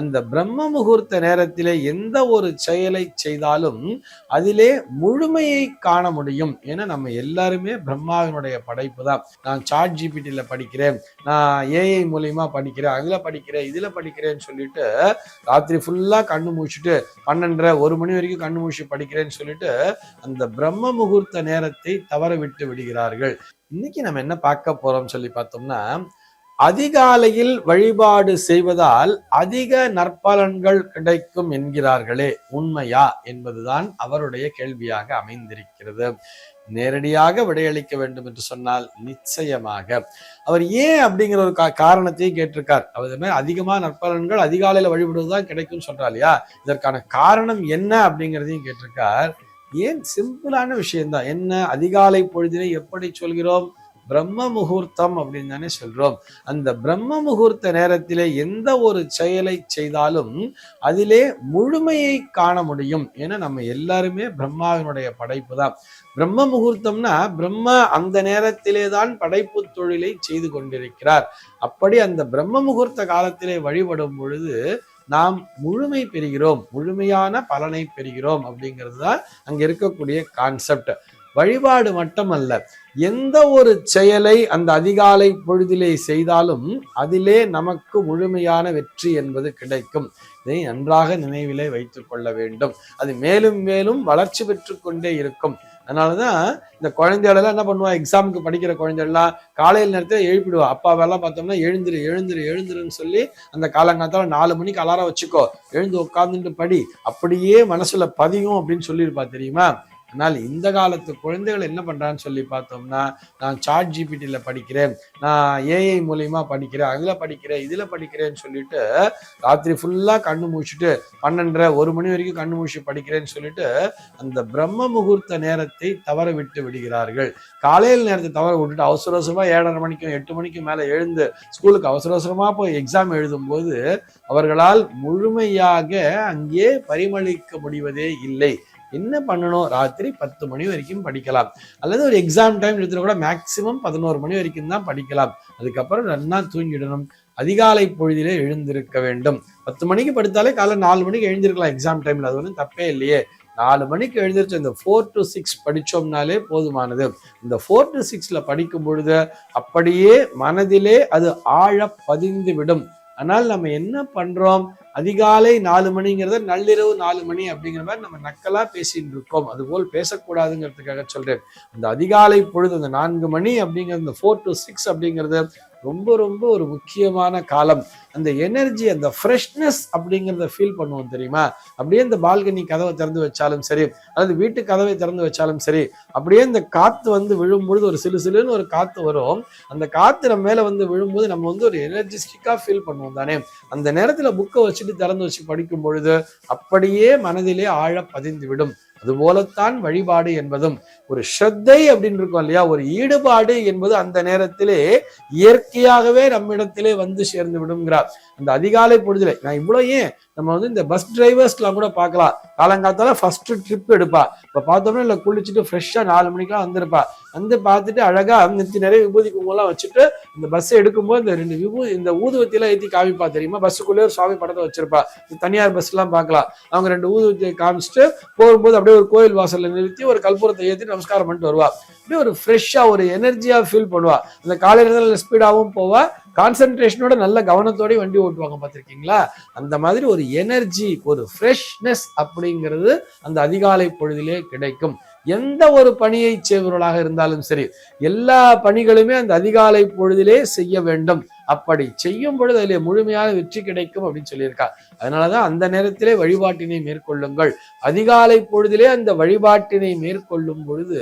அந்த பிரம்ம முகூர்த்த நேரத்திலே எந்த ஒரு செயலை செய்தாலும் அதிலே முழுமையை காண முடியும். ஏன்னா நம்ம எல்லாருமே பிரம்மாவினுடைய படைப்பு தான். நான் சாட் ஜிபிடியில் படிக்கிறேன். நான் ஏஐ மூலியமா படிக்கிறேன். அதில் படிக்கிறேன். இதில் படிக்கிறேன்னு சொல்லிட்டு ராத்திரி ஃபுல்லாக கண்ணு மூச்சிட்டு பன்னெண்டரை ஒரு மணி வரைக்கும் கண்ணு மூச்சு படிக்கிறேன்னு சொல்லிட்டு அந்த பிரம்ம முகூர்த்த நேரத்தை தவற விட்டு விடுகிறார்கள். இன்னைக்கு நம்ம என்ன பார்க்க போறோம் சொல்லி பார்த்தோம்னா அதிகாலையில் வழிபாடு செய்வதால் அதிக நற்பலன்கள் கிடைக்கும் என்கிறார்களே உண்மையா என்பதுதான் அவருடைய கேள்வியாக அமைந்திருக்கிறது. நேரடியாக விடையளிக்க வேண்டும் என்று சொன்னால் நிச்சயமாக. அவர் ஏன் அப்படிங்கிற ஒரு காரணத்தையும் கேட்டிருக்கார். அவர் அதிகமாக மாதிரி நற்பலன்கள் அதிகாலையில் வழிபடுவதுதான் கிடைக்கும் சொல்றா இல்லையா? இதற்கான காரணம் என்ன அப்படிங்கிறதையும் கேட்டிருக்கார். ஏன் சிம்பிளான விஷயம்தான். என்ன அதிகாலை பொழுதினை எப்படி சொல்கிறோம்? பிரம்ம முகூர்த்தம் அப்படின்னு தானே சொல்றோம். அந்த பிரம்ம முகூர்த்த நேரத்திலே எந்த ஒரு செயலை செய்தாலும் அதிலே முழுமையை காண முடியும். ஏன்னா நம்ம எல்லாருமே பிரம்மாவினுடைய படைப்பு தான். பிரம்ம முகூர்த்தம்னா பிரம்மா அந்த நேரத்திலே தான் படைப்பு தொழிலை செய்து கொண்டிருக்கிறார். அப்படி அந்த பிரம்ம முகூர்த்த காலத்திலே வழிபடும் பொழுது நாம் முழுமை பெறுகிறோம். முழுமையான பலனை பெறுகிறோம் அப்படிங்கிறது தான் அங்க இருக்கக்கூடிய கான்செப்ட் வழிபாடு மட்டுமல்ல எந்த ஒரு செயலை அந்த அதிகாலை பொழுதிலே செய்தாலும் அதிலே நமக்கு முழுமையான வெற்றி என்பது கிடைக்கும். இதை நன்றாக நினைவிலே வைத்துக் கொள்ள வேண்டும். அது மேலும் மேலும் வளர்ச்சி பெற்று கொண்டே இருக்கும். அதனாலதான் இந்த குழந்தைகளெல்லாம் என்ன பண்ணுவா? எக்ஸாமுக்கு படிக்கிற குழந்தைகள்லாம் காலையில் நேரத்தில் எழுப்பிடுவா. அப்பாவெல்லாம் பார்த்தோம்னா எழுந்துரு எழுந்துரு எழுந்துருன்னு சொல்லி அந்த காலங்காலத்தால் நாலு மணிக்கு அலாரம் வச்சுக்கோ. எழுந்து உட்காந்துட்டு படி. அப்படியே மனசுல பதியும் அப்படின்னு சொல்லியிருப்பா தெரியுமா? ஆனால் இந்த காலத்து குழந்தைகள் என்ன பண்ணுறான்னு சொல்லி பார்த்தோம்னா நான் சாட் ஜிபிடியில் படிக்கிறேன் நான் ஏஐ மூலியமா படிக்கிறேன் அதில் படிக்கிறேன் இதில் படிக்கிறேன்னு சொல்லிட்டு ராத்திரி ஃபுல்லாக கண்ணு மூச்சிட்டு பன்னெண்டரை ஒரு மணி வரைக்கும் கண்ணு மூச்சு படிக்கிறேன்னு சொல்லிட்டு அந்த பிரம்ம முகூர்த்த நேரத்தை தவற விட்டு விடுகிறார்கள். காலையில் நேரத்தை தவற விட்டுட்டு அவசர அவசரமாக ஏழரை மணிக்கும் எட்டு மணிக்கும் மேலே எழுந்து ஸ்கூலுக்கு அவசர அவசரமாக போய் எக்ஸாம் எழுதும்போது அவர்களால் முழுமையாக அங்கே பரிமளிக்க முடிவதே இல்லை. என்ன பண்ணணும்? ராத்திரி பத்து மணி வரைக்கும் படிக்கலாம். அல்லது ஒரு எக்ஸாம் டைம் எடுத்துல கூட மேக்சிமம் பதினோரு மணி வரைக்கும் தான் படிக்கலாம். அதுக்கப்புறம் நல்லா தூங்கிடணும். அதிகாலை பொழுதிலே எழுந்திருக்க வேண்டும். பத்து மணிக்கு படுத்தாலே காலை நாலு மணிக்கு எழுந்திருக்கலாம் எக்ஸாம் டைம்ல அது ஒன்றும் தப்பே இல்லையே. நாலு மணிக்கு எழுந்திருச்சு இந்த ஃபோர் டு சிக்ஸ் படித்தோம்னாலே போதுமானது. இந்த ஃபோர் டு சிக்ஸில் படிக்கும் பொழுது அப்படியே மனதிலே அது ஆழ பதிந்து விடும். ஆனால் நம்ம என்ன பண்றோம்? அதிகாலை நாலு மணிங்கிறத நள்ளிரவு நாலு மணி அப்படிங்கிற மாதிரி நம்ம நக்கலா பேசிட்டு இருக்கோம். அதுபோல் பேசக்கூடாதுங்கிறதுக்காக சொல்றேன். அந்த அதிகாலை பொழுது அந்த நான்கு மணி அப்படிங்கிறது இந்த ஃபோர் டு சிக்ஸ் அப்படிங்கிறது ரொம்ப ரொம்ப ஒரு முக்கியமான காலம். அந்த எனர்ஜி அந்த ஃப்ரெஷ்னஸ் அப்படிங்கிறத ஃபீல் பண்ணுவோம் தெரியுமா? அப்படியே இந்த பால்கனி கதவை திறந்து வச்சாலும் சரி அல்லது வீட்டு கதவை திறந்து வச்சாலும் சரி அப்படியே இந்த காற்று வந்து விழும்பொழுது ஒரு சிலு சிலுன்னு ஒரு காற்று வரும். அந்த காற்று நம்ம மேலே வந்து விழும்போது நம்ம வந்து ஒரு எனர்ஜிஸ்டிக்காக ஃபீல் பண்ணுவோம் தானே. அந்த நேரத்தில் புக்கை வச்சுட்டு திறந்து வச்சு படிக்கும் பொழுது அப்படியே மனதிலே ஆழ பதிந்து விடும். அதுபோலத்தான் வழிபாடு என்பதும் ஒரு ஸ்ரத்தை அப்படின்னு இருக்கும் இல்லையா? ஒரு ஈடுபாடு என்பது அந்த நேரத்திலே இயற்கையாகவே நம்மிடத்திலே வந்து சேர்ந்து விடுங்கிறார் அந்த அதிகாலை பொழுதுல நான் இவ்வளவு ஏன் நம்ம வந்து இந்த பஸ் டிரைவர்ஸ்லாம் கூட பார்க்கலாம். காலங்காத்தால ஃபர்ஸ்ட் ட்ரிப் எடுப்பா. இப்போ பார்த்தோம்னா இல்லை குளிச்சுட்டு ஃப்ரெஷ்ஷாக நாலு மணிக்கெல்லாம் வந்திருப்பா. வந்து பார்த்துட்டு அழகாக நிறுத்தி நிறைய விபூதி குங்குமம்லாம் வச்சுட்டு இந்த பஸ் எடுக்கும்போது இந்த ரெண்டு விபூதி இந்த ஊதுவத்தியெல்லாம் ஏற்றி காமிப்பா. தெரியுமா? பஸ்ஸுக்குள்ளே ஒரு சுவாமி படத்தை வச்சிருப்பா. தனியார் பஸ்லாம் பார்க்கலாம். அவங்க ரெண்டு ஊதுவத்தியை காமிச்சிட்டு போகும்போது அப்படியே ஒரு கோயில் வாசலில் நிறுத்தி ஒரு கற்பூரத்தை ஏற்றி நமஸ்காரம் பண்ணிட்டு வருவா. அப்படியே ஒரு ஃப்ரெஷ்ஷாக ஒரு எனர்ஜியாக ஃபீல் பண்ணுவா. அந்த காலையில நல்ல ஸ்பீடாகவும் போவா. கான்சென்ட்ரேஷனோட நல்ல கவனத்தோடய வண்டி ஓட்டுவாங்க பார்த்திருக்கீங்களா? அந்த மாதிரி ஒரு எனர்ஜி ஒரு ஃப்ரெஷ்னஸ் அப்படிங்கிறது அந்த அதிகாலை பொழுதிலே கிடைக்கும். எந்த ஒரு பணியை செய்பவர்களாக இருந்தாலும் சரி எல்லா பணிகளுமே அந்த அதிகாலை பொழுதிலே செய்ய வேண்டும். அப்படி செய்யும் பொழுது அதிலே முழுமையான வெற்றி கிடைக்கும் அப்படின்னு சொல்லியிருக்கா. அதனாலதான் அந்த நேரத்திலே வழிபாட்டினை மேற்கொள்ளுங்கள். அதிகாலை பொழுதிலே அந்த வழிபாட்டினை மேற்கொள்ளும் பொழுது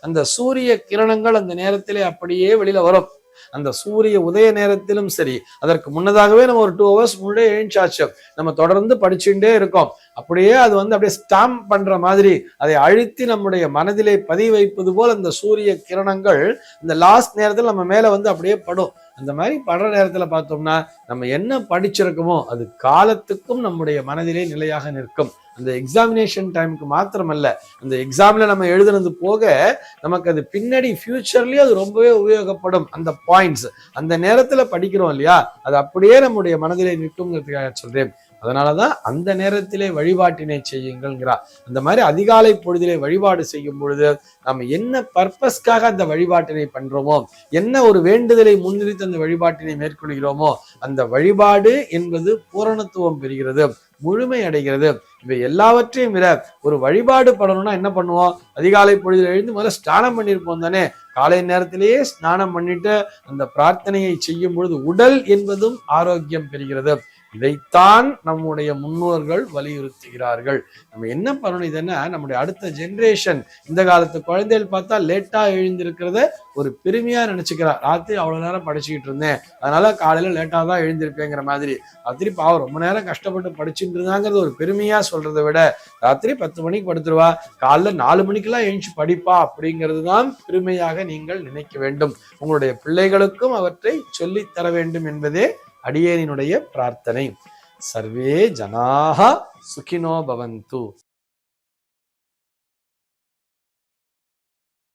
அந்த சூரிய கிரணங்கள் அந்த நேரத்திலே அப்படியே வெளியில வரும். அந்த சூரிய உதய நேரத்திலும் சரி அதற்கு முன்னதாகவே நம்ம ஒரு டூ ஹவர்ஸ் முன்னே எழுந்தாச்சு நம்ம தொடர்ந்து படிச்சுட்டே இருக்கோம். அப்படியே அது வந்து அப்படியே ஸ்டாம்ப் பண்ற மாதிரி அதை அழுத்தி நம்முடைய மனதிலே பதிய வைப்பது போல் அந்த சூரிய கிரணங்கள் இந்த லாஸ்ட் நேரத்தில் நம்ம மேல வந்து அப்படியே படும். அந்த மாதிரி படுற நேரத்தில் பார்த்தோம்னா நம்ம என்ன படிச்சிருக்கோமோ அது காலத்துக்கும் நம்முடைய மனதிலே நிலையாக நிற்கும். அந்த எக்ஸாமினேஷன் டைமுக்கு மாத்திரமல்ல அந்த எக்ஸாமில் நம்ம எழுதுனது போக நமக்கு அது பின்னாடி ஃபியூச்சர்லேயும் அது ரொம்பவே உபயோகப்படும். அந்த பாயிண்ட்ஸ் அந்த நேரத்தில் படிக்கிறோம் இல்லையா? அது அப்படியே நம்முடைய மனதிலே நிற்குங்கிறதுக்காக அதனால தான் அந்த நேரத்திலே வழிபாட்டினை செய்யுங்கள்ங்கிறா. அந்த மாதிரி அதிகாலை பொழுதிலே வழிபாடு செய்யும் பொழுது நம்ம என்ன பர்பஸ்க்காக அந்த வழிபாட்டினை பண்றோமோ என்ன ஒரு வேண்டுதலை முன்னிறுத்தி அந்த வழிபாட்டினை மேற்கொள்கிறோமோ அந்த வழிபாடு என்பது பூரணத்துவம் பெறுகிறது முழுமை அடைகிறது. இவை எல்லாவற்றையும் விட ஒரு வழிபாடு பண்ணணும்னா என்ன பண்ணுவோம்? அதிகாலை பொழுதில் எழுந்து முதல்ல ஸ்நானம் பண்ணியிருப்போம் தானே. காலை நேரத்திலேயே ஸ்நானம் பண்ணிட்டு அந்த பிரார்த்தனையை செய்யும் பொழுது உடல் என்பதும் ஆரோக்கியம் பெறுகிறது. இதைத்தான் நம்முடைய முன்னோர்கள் வலியுறுத்துகிறார்கள். நம்ம என்ன பண்ணணும் இதுன்னா? நம்முடைய அடுத்த ஜென்ரேஷன் இந்த காலத்து குழந்தைகள் பார்த்தா லேட்டா எழுந்திருக்கிறத ஒரு பெருமையா நினைச்சுக்கிறார் ராத்திரி அவ்வளவு நேரம் படிச்சுக்கிட்டு இருந்தேன். அதனால காலையில லேட்டா தான் எழுந்திருப்பேங்கிற மாதிரி. ராத்திரி பாவம் ரொம்ப நேரம் கஷ்டப்பட்டு படிச்சுட்டு இருந்தாங்கிறது ஒரு பெருமையா சொல்றதை விட ராத்திரி பத்து மணிக்கு படுத்துருவா. காலைல நாலு மணிக்கெல்லாம் எழுந்து படிப்பா அப்படிங்கிறது தான் பெருமையாக நீங்கள் நினைக்க வேண்டும். உங்களுடைய பிள்ளைகளுக்கும் அவற்றை சொல்லித்தர வேண்டும் என்பதே அடியேனினுடைய பிரார்த்தனை. சர்வே ஜனாக சுகினோ பவந்து